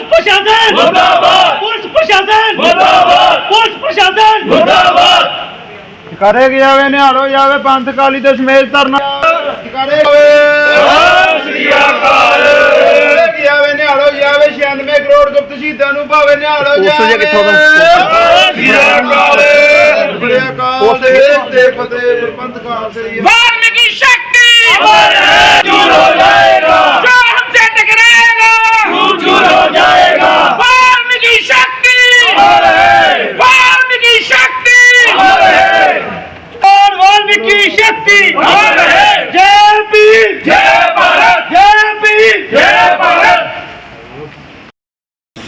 Police ਪ੍ਰਸ਼ਾਸਨ! ਮੁਰਦਾਬਾਦ! Police ਪ੍ਰਸ਼ਾਸਨ! ਮੁਰਦਾਬਾਦ! ਪੁਲਿਸ ਪ੍ਰਸ਼ਾਸਨ! ਮੁਰਦਾਬਾਦ! ਕਰੇ ਜਾਵੇ ਨਿਹਾਲੋ ਜਾਵੇ ਪੰਥ ਕਾਲੀ ਤੇ ਸਮੇਤ ਧਰਨਾ। ਕਰੇ ਜਾਵੇ। ਸ੍ਰੀ ਅਕਾਲ। ਕਰੇ ਜਾਵੇ ਨਿਹਾਲੋ ਕਰੋੜ ਗੁਪਤ ਸ਼ਹੀਦਾਂ ਨੂੰ ਭਾਵੇਂ ਨਿਹਾਲੋ ਜਾਵੇ।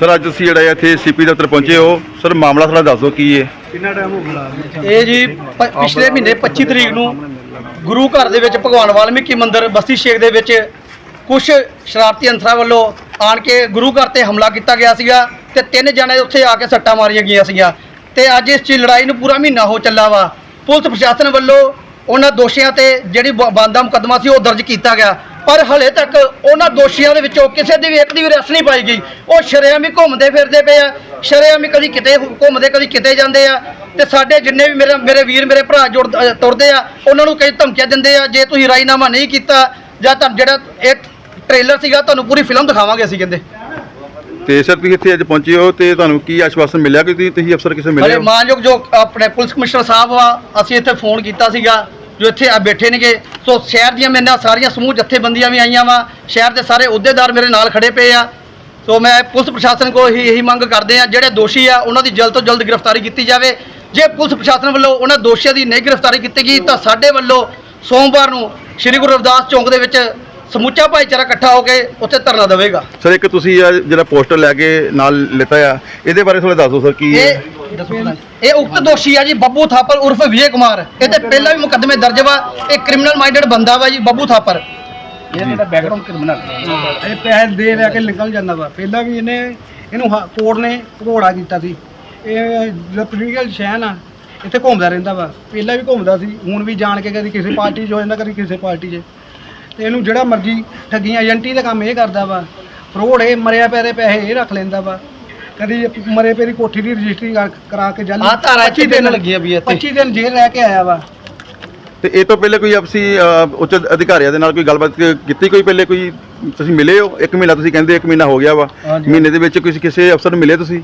ਸਰ ਅੱਜ ਤੁਸੀਂ ਜਿਹੜਾ ਇੱਥੇ ਸੀਪੀ ਦਫ਼ਤਰ ਪਹੁੰਚੇ ਹੋ। ਸਰ ਮਾਮਲਾ ਥੋੜਾ ਦੱਸ ਕੀ ਹੈ ਇਹ ਜੀ ਪ- ਪਿਛਲੇ ਮਹੀਨੇ 25 ਤਰੀਕ ਨੂੰ ਗੁਰੂ ਘਰ ਦੇ ਵਿੱਚ ਭਗਵਾਨ ਵਾਲਮੀਕੀ ਮੰਦਿਰ ਬਸਤੀ ਸ਼ੇਖ ਦੇ ਵਿੱਚ ਕੁਝ ਸ਼ਰਾਰਤੀ ਅੰਸਰਾਂ ਵੱਲੋਂ ਆਣ ਕੇ ਗੁਰੂ ਘਰ ਤੇ ਹਮਲਾ ਕੀਤਾ ਗਿਆ ਸੀਗਾ ਤੇ ਤਿੰਨ ਜਣੇ ਉੱਥੇ ਆ ਕੇ ਸੱਟਾਂ ਮਾਰੀਆਂ ਗਈਆਂ ਸੀਗੀਆਂ। ਤੇ ਅੱਜ ਇਸ ਚੀ ਲੜਾਈ ਨੂੰ ਪੂਰਾ ਮਹੀਨਾ ਹੋ ਚੱਲਾ ਵਾ। ਪੁਲਿਸ ਪ੍ਰਸ਼ਾਸਨ ਵੱਲੋਂ ਉਹਨਾਂ ਦੋਸ਼ੀਆਂ ਤੇ ਜਿਹੜੀ ਬ- ਬੰਦਾ ਮੁਕੱਦਮਾ ਸੀ ਉਹ ਦਰਜ ਕੀਤਾ ਗਿਆ। ਪਰ ਹਲੇ ਤੱਕ ਉਹਨਾਂ ਦੋਸ਼ੀਆਂ ਦੇ ਵਿੱਚੋਂ ਕਿਸੇ ਦੀ ਵੀ ਇੱਕ ਦੀ ਵੀ ਅਰੈਸਟ ਨਹੀਂ ਪਾਈ ਗਈ। ਉਹ ਸ਼ਰੇਆਮ ਹੀ ਘੁੰਮਦੇ ਫਿਰਦੇ ਪਏ ਆ। ਸ਼ਰੇਆਮ ਹੀ ਕਦੀ ਕਿਤੇ ਘੁੰਮਦੇ ਕਦੀ ਕਿਤੇ ਜਾਂਦੇ ਆ। ਤੇ ਸਾਡੇ ਜਿੰਨੇ ਵੀ ਮੇਰੇ ਮੇਰੇ ਵੀਰ ਮੇਰੇ ਭਰਾ ਜੁੜ ਤੁਰਦੇ ਆ ਉਹਨਾਂ ਨੂੰ ਕਈ ਧਮਕੀਆਂ ਦਿੰਦੇ ਆ ਜੇ ਤੁਸੀਂ ਰਾਜੀਨਾਮਾ ਨਹੀਂ ਕੀਤਾ ਜਾਂ ਤੁਹਾਨੂੰ ਜਿਹੜਾ ਇਹ ਟ੍ਰੇਲਰ ਸੀਗਾ ਤੁਹਾਨੂੰ ਪੂਰੀ ਫਿਲਮ ਦਿਖਾਵਾਂਗੇ ਅਸੀਂ ਕਹਿੰਦੇ। ਤੇ ਸਰ ਤੁਸੀਂ ਇੱਥੇ ਅੱਜ ਪਹੁੰਚੇ ਹੋ ਤੇ ਤੁਹਾਨੂੰ ਕੀ ਆਸ਼ਵਾਸਨ ਮਿਲਿਆ ਕਿ ਤੁਸੀਂ ਤੁਸੀਂ ਅਫਸਰ ਕਿਸੇ ਮਿਲੇ ਹੋ? ਮਾਨਯੋਗ ਜੋ ਆਪਣੇ ਪੁਲਿਸ ਕਮਿਸ਼ਨਰ ਸਾਹਿਬ ਆ ਅਸੀਂ ਇੱਥੇ ਫੋਨ ਕੀਤਾ ਸੀਗਾ। ਜੋ ਇੱਥੇ ਆ ਬੈਠੇ ਨੇਗੇ। ਸੋ ਸ਼ਹਿਰ ਦੀਆਂ ਮੇਰੇ ਨਾਲ ਸਾਰੀਆਂ ਸਮੂਹ ਜਥੇਬੰਦੀਆਂ ਵੀ ਆਈਆਂ ਵਾ। ਸ਼ਹਿਰ ਦੇ ਸਾਰੇ ਅਹੁਦੇਦਾਰ ਮੇਰੇ ਨਾਲ ਖੜੇ ਪਏ ਆ। ਸੋ ਮੈਂ ਪੁਲਿਸ ਪ੍ਰਸ਼ਾਸਨ ਕੋਲ ਹੀ ਇਹੀ ਮੰਗ ਕਰਦੇ ਆ, ਜਿਹੜੇ ਦੋਸ਼ੀ ਆ, ਉਹਨਾਂ ਦੀ ਜਲਦ ਤੋਂ ਜਲਦ ਗ੍ਰਿਫਤਾਰੀ ਕੀਤੀ ਜਾਵੇ। ਜੇ ਪੁਲਿਸ ਪ੍ਰਸ਼ਾਸਨ ਵੱਲੋਂ ਉਹਨਾਂ ਦੋਸ਼ੀਆਂ ਦੀ ਨਹੀਂ ਗ੍ਰਿਫਤਾਰੀ ਕੀਤੀ ਗਈ, ਤਾਂ ਸਾਡੇ ਵੱਲੋਂ ਸੋਮਵਾਰ ਨੂੰ ਸ੍ਰੀ ਗੁਰੂ ਰਵਿਦਾਸ ਚੌਂਕ ਦੇ ਵਿੱਚ ਸਮੁੱਚਾ ਭਾਈਚਾਰਾ ਇਕੱਠਾ ਹੋ ਕੇ ਉੱਥੇ ਧਰਨਾ ਦੇਵੇਗਾ। ਸਰ ਇੱਕ ਤੁਸੀਂ ਆਹ ਜਿਹੜਾ ਪੋਸਟਰ ਲੈ ਕੇ ਨਾਲ ਲਿੱਤਾ ਆ ਇਹਦੇ ਬਾਰੇ ਥੋੜਾ ਦੱਸ ਸਰ ਕੀ ਹੈ? ਇਹ ਇਹ ਉਕਤ ਦੋਸ਼ੀ ਆ ਜੀ ਬੱਬੂ ਥਾਪਰ ਉਰਫ ਵਿਜੇ ਕੁਮਾਰ। ਇਹ ਤੇ ਪਹਿਲਾਂ ਵੀ ਮੁਕੱਦਮੇ ਦਰਜ ਵਾ ਇਹ ਕ੍ਰਿਮੀਨਲ ਮਾਈਂਡਡ ਬੰਦਾ ਵਾ ਜੀ ਬੱਬੂ ਥਾਪਰ। ਇਹ ਪੈਸੇ ਦੇ ਲੈ ਕੇ ਨਿਕਲ ਜਾਂਦਾ ਵਾ। ਪਹਿਲਾਂ ਵੀ ਇਹਨੇ ਇਹਨੂੰ ਹਾ- ਕੋਰਟ ਨੇ ਘੋੜਾ ਕੀਤਾ ਸੀ। ਇਹ ਜਿਹੜਾ ਪੋਲੀਟੀਕਲ ਸ਼ਹਿਨ ਆ ਇੱਥੇ ਘੁੰਮਦਾ ਰਹਿੰਦਾ ਵਾ। ਪਹਿਲਾਂ ਵੀ ਘੁੰਮਦਾ ਸੀ ਹੁਣ ਵੀ ਜਾਣ ਕੇ ਕਦੀ ਕਿਸੇ ਪਾਰਟੀ 'ਚ ਹੋ ਜਾਂਦਾ ਕਦੀ ਕਿਸੇ ਪਾਰਟੀ 'ਚ। ਤੇ ਇਹਨੂੰ ਜਿਹੜਾ ਮਰਜ਼ੀ ਠੱਗੀਆਂ ਏਜੰਟੀ ਦਾ ਕੰਮ ਇਹ ਕਰਦਾ ਵਾ ਫਰੋਡ ਇਹ ਮਰਿਆ ਪੈਰੇ ਪੈਸੇ ਇਹ ਰੱਖ ਲੈਂਦਾ ਵਾ। ਕਦੀ ਮਰੇ ਪੇਰੀ ਕੋਠੀ ਦੀ ਰਜਿਸਟਰੀ ਕਰ- ਕਰਾ ਕੇ ਜਲ ਆਹ ਧਾਰਾ ਇੱਥੇ ਦਿਨ ਲੱਗੀ ਆ ਵੀ ਇੱਥੇ? 25 ਦਿਨ ਜੇਲ੍ਹ ਰਹਿ ਕੇ ਆਇਆ ਵਾ। ਤੇ ਇਹ ਤੋਂ ਪਹਿਲੇ ਕੋਈ ਆਪਸੀ ਅਹ, ਉੱਚ ਅਧਿਕਾਰੀਆਂ ਦੇ ਨਾਲ ਕੋਈ ਗੱਲਬਾਤ ਕ- ਕੀਤੀ ਕੋਈ ਪਹਿਲੇ ਕੋਈ? ਤੁਸੀਂ ਮਿਲੇ ਹੋ? ਇੱਕ ਮਹੀਨਾ ਤੁਸੀਂ ਕਹਿੰਦੇ ਇੱਕ ਮਹੀਨਾ ਹੋ ਗਿਆ ਵਾ। ਮਹੀਨੇ ਦੇ ਵਿੱਚ ਕਿਸੇ ਕਿਸੇ ਅਫਸਰ ਨੂੰ ਮਿਲੇ ਤੁਸੀਂ?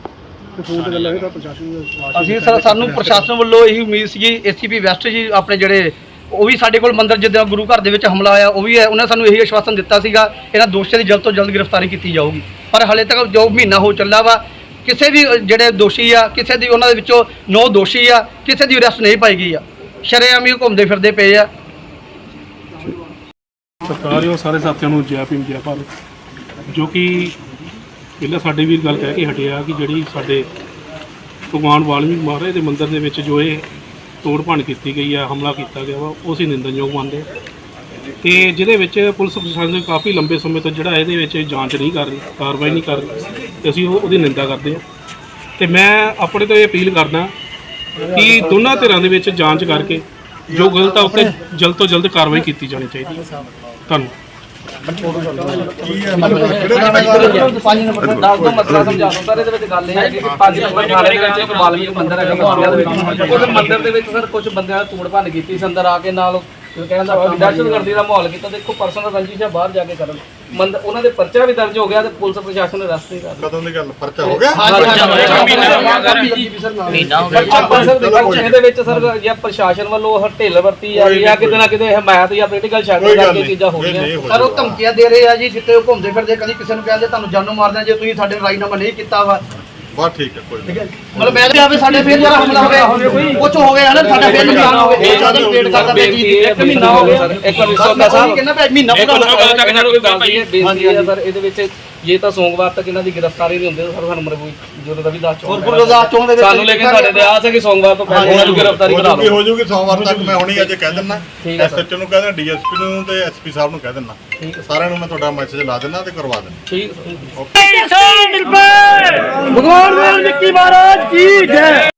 ਅਸੀਂ ਸਰ ਸਾਨੂੰ ਪ੍ਰਸ਼ਾਸਨ ਵੱਲੋਂ ਇਹੀ ਉਮੀਦ ਸੀਗੀ ਏਸੀਪੀ ਵੈਸਟ ਜੀ ਆਪਣੇ ਜਿਹੜੇ ਉਹ ਵੀ ਸਾਡੇ ਕੋਲ ਮੰਦਰ ਜਿੱਦਾਂ ਗੁਰੂ ਘਰ ਦੇ ਵਿੱਚ ਹਮਲਾ ਆਇਆ, ਉਹ ਵੀ ਹੈ, ਉਹਨਾਂ ਸਾਨੂੰ ਇਹੀ ਆਸ਼ਵਾਸਨ ਦਿੱਤਾ ਸੀਗਾ, ਇਹਨਾਂ ਦੋਸ਼ੀਆਂ ਦੀ ਜਲਦ ਤੋਂ ਜਲਦ ਗ੍ਰਿਫਤਾਰੀ ਕੀਤੀ ਜਾਊਗੀ। ਪਰ ਹਲੇ ਤੱਕ ਜੋ ਮਹੀਨਾ ਹੋ ਚੱਲਾ ਵਾ, ਕਿਸੇ ਵੀ ਜਿਹੜੇ ਦੋਸ਼ੀ ਆ, ਕਿਸੇ ਦੀ ਉਹਨਾਂ ਦੇ ਵਿੱਚੋਂ ਨੌ ਦੋਸ਼ੀ ਆ, ਕਿਸੇ ਦੀ ਅਰੈਸਟ ਨਹੀਂ ਪਾਈ ਗਈ ਆ। ਸ਼ਰੇਆਮ ਹੀ ਘੁੰਮਦੇ ਫਿਰਦੇ ਪਏ ਆ। ਸਰਕਾਰ ਉਹ ਸਾਰੇ ਸਾਥੀਆਂ ਨੂੰ ਜੈ ਭੀਮ, ਜੈ ਭਾਰਤ, ਜੋ ਕਿ ਪਹਿਲਾਂ ਸਾਡੇ ਵੀਰ ਗੱਲ ਕਹਿ ਕੇ ਹਟਿਆ ਕਿ ਜਿਹੜੀ ਸਾਡੇ ਭਗਵਾਨ ਵਾਲਮੀਕ ਮਹਾਰਾਜ ਦੇ ਮੰਦਿਰ ਦੇ ਵਿੱਚ ਜੋ ਇਹ ਤੋੜ ਭੰਨ ਕੀਤੀ ਗਈ ਆ, ਹਮਲਾ ਕੀਤਾ ਗਿਆ ਵਾ, ਉਹ ਅਸੀਂ ਨਿੰਦਨਯੋਗ ਮੰਨਦੇ ਹਾਂ। ਤੇ ਜਿਹਦੇ ਵਿੱਚ ਪੁਲਿਸ ਪ੍ਰਸ਼ਾਸਨ ਕਾਫੀ ਲੰਬੇ ਸਮੇਂ ਤੋਂ ਜਿਹੜਾ ਇਹਦੇ ਵਿੱਚ ਜਾਂਚ ਨਹੀਂ ਕਰ ਰਹੀ, ਕਾਰਵਾਈ ਨਹੀਂ ਕਰ ਰਹੀ, ਤੇ ਅਸੀਂ ਉਹ- ਉਹਦੀ ਨਿੰਦਾ ਕਰਦੇ ਹਾਂ। ਤੇ ਮੈਂ ਆਪਣੇ ਤੋਂ ਇਹ ਅਪੀਲ ਕਰਦਾ ਕਿ ਦੋਨਾਂ ਧਿਰਾਂ ਦੇ ਵਿੱਚ ਜਾਂਚ ਕਰਕੇ ਜੋ ਗਲਤ ਆ ਉੱਤੇ ਜਲਦ ਤੋਂ ਜਲਦ ਕਾਰਵਾਈ ਕੀਤੀ ਜਾਣੀ ਚਾਹੀਦੀ ਹੈ। ਧੰਨਵਾਦ। ਪੰਜ ਨੰਬਰ ਦਾ ਦੱਸ ਦੋ ਮਸਲਾ ਸਮਝਾ ਦੋ ਸਰ ਇਹਦੇ ਵਿੱਚ ਗੱਲ ਇਹ ਹੈ ਕਿ ਪੰਜ ਨੰਬਰ ਥਾਣੇ ਦੇ ਵਿੱਚ ਇੱਕ ਵਾਲਮੀਕ ਮੰਦਿਰ ਦੇ ਵਿੱਚ ਉਸ ਮੰਦਿਰ ਦੇ ਵਿੱਚ ਸਰ ਕੁਝ ਬੰਦਿਆਂ ਨੇ ਧੂੜ ਭੰਨ ਕੀਤੀ ਸੀ ਅੰਦਰ ਆ ਕੇ ਨਾਲ ਕਹਿੰਦਾ ਦਹਿਸ਼ਤਗਰਦੀ ਦਾ ਮਾਹੌਲ ਕੀਤਾ ਦੇਖੋ ਪਰਸਨਲ ਰੰਜਿਸ਼ ਹੈ ਬਾਹਰ ਜਾ ਕੇ ਕਰਨ ਮੰਦ ਉਹਨਾਂ ਦੇ ਪਰਚਾ ਵੀ ਦਰਜ ਹੋ ਗਿਆ ਤੇ ਪੁਲਿਸ ਪ੍ਰਸ਼ਾਸਨ ਨੇ ਅਰੈਸਟ ਨਹੀਂ ਕਰ ਕਦੋਂ ਦੀ ਗੱਲ? ਪਰਚਾ ਹੋ ਗਿਆ? ਮਹੀਨਾ ਹੋ। ਗਿਆ। ਸਰ ਦੇਖੋ ਇਹਦੇ ਵਿੱਚ ਸਰ ਜਾਂ ਪ੍ਰਸ਼ਾਸਨ ਵੱਲੋਂ ਉਹ ਢਿੱਲ ਵਰਤੀ ਆ ਰਹੀ ਆ ਕਿਤੇ ਨਾ ਕਿਤੇ ਹਮਾਇਤ ਜਾਂ ਪੋਲੀਟੀਕਲ ਕਰਕੇ। ਚੀਜ਼ਾਂ ਹੋ ਰਹੀਆਂ। ਸਰ ਉਹ ਧਮਕੀਆਂ ਦੇ ਰਹੇ ਆ ਜੀ ਜਿੱਤੇ ਉਹ ਘੁੰਮਦੇ ਫਿਰਦੇ ਕਦੀ ਕਿਸੇ ਨੂੰ ਕਹਿੰਦੇ ਤੁਹਾਨੂੰ ਜਾਨੋਂ ਮਾਰ ਦੇਣਾ ਜੇ ਤੁਸੀਂ ਸਾਡੇ ਰਾਜੀਨਾਮਾ ਨਹੀਂ ਕੀਤਾ ਵਾ ਬਸ ਠੀਕ ਹੈ ਕੋਈ ਨਹੀਂ। ਮਤਲਬ ਮੈਂ ਤਾਂ ਆਵੇ ਸਾਡੇ ਫੇਰ ਜਿਹੜਾ ਹਮਲਾ ਹੋ ਗਿਆ। ਕੁਝ ਹੋ ਗਿਆ ਨਾ ਸਾਡਾ ਫੇਰ ਨੁਕਸਾਨ ਹੋ ਗਿਆ। ਇਹ ਸਾਡਾ ਵੇਟ ਕਰਦਾ ਪਿਆ ਜੀ ਇੱਕ ਮਹੀਨਾ ਹੋ ਗਿਆ। ਇੱਕ ਵਾਰ ਵਿਸ਼ੋਕਾ ਸਾਹਿਬ ਕਿੰਨਾ ਮਹੀਨਾ ਪੂਰਾ ਬੇਨਤੀ ਹੈ ਸਰ ਇਹਦੇ ਵਿੱਚ ਜੇ ਤਾਂ ਸੋਮਵਾਰ ਤੱਕ ਇਹਨਾਂ ਦੀ ਗ੍ਰਿਫਤਾਰੀ ਨਹੀਂ ਹੁੰਦੀ ਤਾਂ ਸਾਨੂੰ ਮਰਬੂਈ ਜੁਰ ਦਾ ਵੀ ਦੱਸ ਚੋਂ ਹੋਰ ਗੁਰਦਾਸ ਚੌਂਕ ਦੇ ਵਿੱਚ ਸਾਨੂੰ ਲੇਕਿਨ ਤੁਹਾਡੇ ਤੇ ਆਸ ਹੈ ਕਿ ਸੋਮਵਾਰ ਤੋਂ ਪਹਿਲਾਂ ਇਹਨਾਂ ਦੀ ਗ੍ਰਿਫਤਾਰੀ ਕਰਾ ਲਓ ਹੋ ਜੂਗੀ ਸੋਮਵਾਰ ਤੱਕ ਮੈਂ ਹੁਣੀ ਅੱਜ ਕਹਿ ਦਿੰਦਾ। ਐਸਐਚਓ ਨੂੰ ਕਹਿ ਦਿੰਦਾ ਡੀਐਸਪੀ ਨੂੰ ਤੇ ਐਸਪੀ ਸਾਹਿਬ ਨੂੰ ਕਹਿ ਦਿੰਦਾ। ਸਾਰਿਆਂ ਨੂੰ ਮੈਂ ਤੁਹਾਡਾ ਮੈਸੇਜ ਲਾ ਦਿੰਦਾ ਤੇ ਕਰਵਾ ਦਿੰਦਾ। ਠੀਕ ਭਗਵਾਨ ਮਾਨ ਮਹਾਰਾਜ ਕੀ ਜੈ!